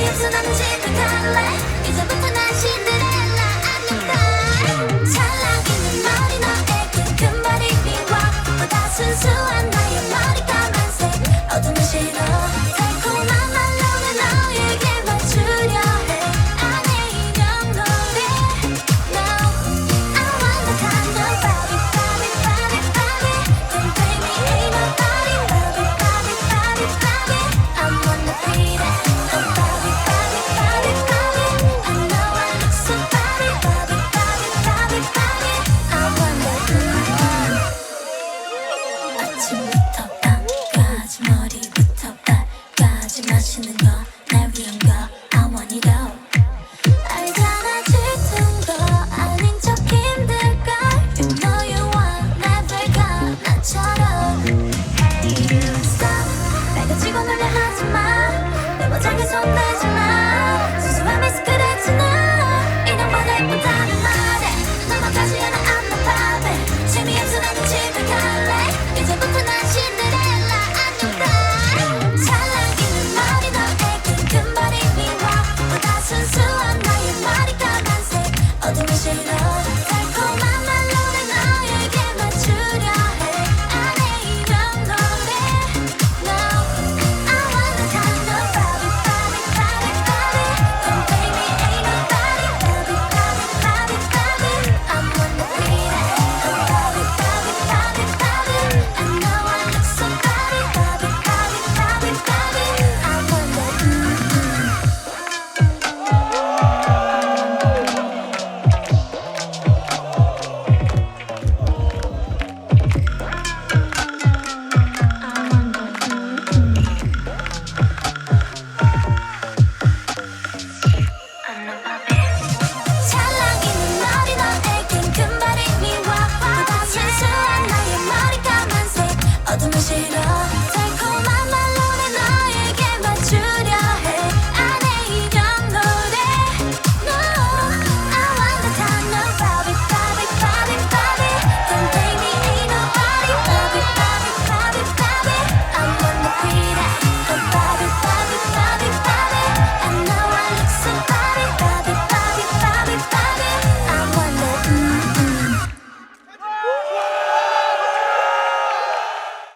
입술 던진 그 갈래? 이제부터 다시 늘 나처럼 Hey you stop 빨개지고 놀래 하지마. 내 모장에 손 대지마.